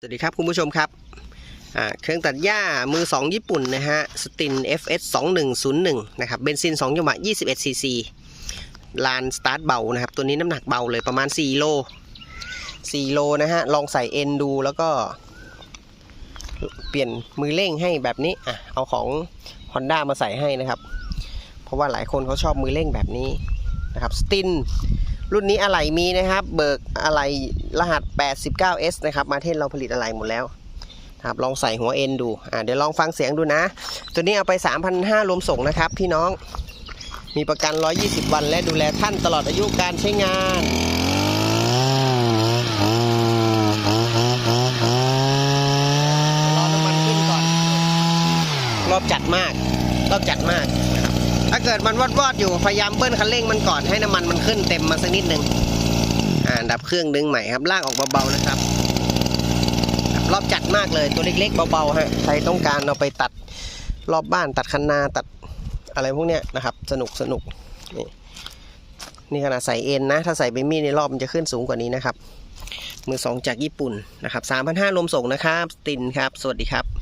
สวัสดีครับคุณผู้ชมครับเครื่องตัดหญ้ามือ 2 ญี่ปุ่นนะฮะสติน FS 2101นะครับเบนซิน2จังหวะ21 cc ลานสตาร์ทเบานะครับ ตัวนี้น้ำหนักเบาเลยประมาณ 4 โล 4 โลนะฮะ ลองใส่เอ็นดูแล้วก็ เปลี่ยนมือเร่งให้แบบนี้อะเอาของ Honda มาใส่ให้นะครับ เพราะว่าหลายคนเขาชอบมือเร่งแบบนี้นะครับสติน รุ่นนี้อะไหล่มีนะครับ เบิกอะไหล่รหัส 89S นะครับ มาเทศเราผลิตอะไหล่หมดแล้วครับลองใส่หัวเอ็นดูอ่าเดี๋ยวลองฟังเสียงดูนะ ตัวนี้เอาไป 3,500รวมส่งนะครับ พี่น้องมีประกัน 120 วัน และดูแลท่านตลอดอายุการใช้งานรอน้ำมันขึ้นก่อน รอบจัดมาก รอบจัดมาก ถ้าเกิดมันวอดวอดอยู่พยายามเบิ้ลคันเร่งมันก่อนให้น้ำมันมันขึ้นเต็มมาสักนิดหนึ่งอ่าดับเครื่องดึงใหม่ครับลากออกเบาๆนะครับรับรอบจัดมากเลยตัวเล็กๆเบาๆฮะใครต้องการเอาไปตัดรอบบ้านตัดคันนาตัดอะไรพวกเนี้ยนะครับ สนุกสนุกนี่นี่ขนาดใส่เอ็นนะ ถ้าใส่เบมี่ในรอบมันจะขึ้นสูงกว่านี้นะครับ มือสองจากญี่ปุ่นนะครับ3,500รวมส่งนะครับ ตินครับ สวัสดีครับ